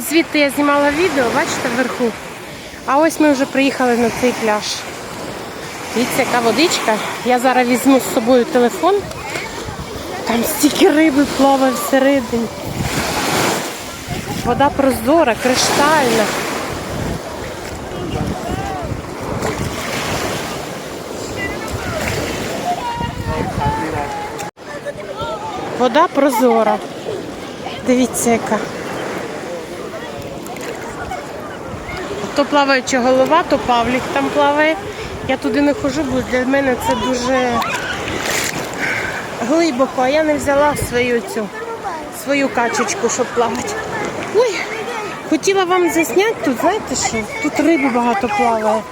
звідти я знімала відео, бачите, вверху. А ось ми вже приїхали на цей пляж. Дивіться, яка водичка. Я зараз візьму з собою телефон. Там стільки риби плаває всередині. Вода прозора, криштальна. Вода прозора. Дивіться, яка. То плаваюча голова, то Павлік там плаває. Я туди не хожу, бо для мене це дуже глибоко. А я не взяла свою цю свою качечку, щоб плавати. Ой, хотіла вам засняти тут, знаєте що? Тут риби багато плаває.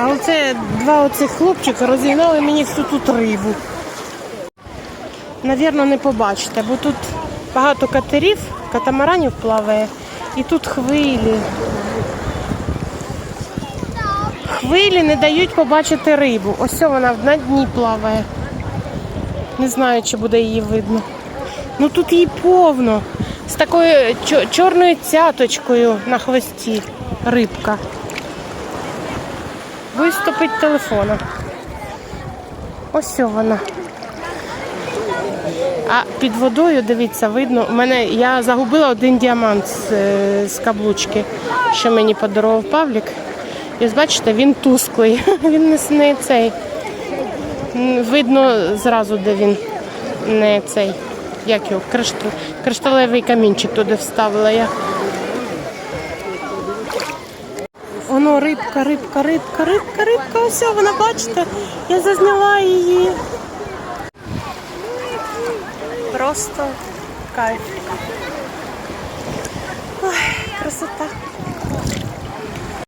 А оце два оцих хлопчика розігнали мені всю тут рибу. Навірно, не побачите, бо тут багато катерів, катамаранів плаває, і тут хвилі. Хвилі не дають побачити рибу. Ось вона на дні плаває. Не знаю, чи буде її видно. Ну тут її повно. З такою чорною цяточкою на хвості рибка. Виступить телефона. Ось вона. А під водою, дивіться, видно, у мене я загубила один діамант з, е, з каблучки, що мені подарував Павлік. І ось бачите, він тусклий. Він не, не цей. Видно зразу, де він не цей. Як його? Криштал, кришталевий камінчик туди вставила я. Воно рибка, рибка, рибка, рибка, рибка. Ось вона, бачите, я зазняла її. Просто кайф.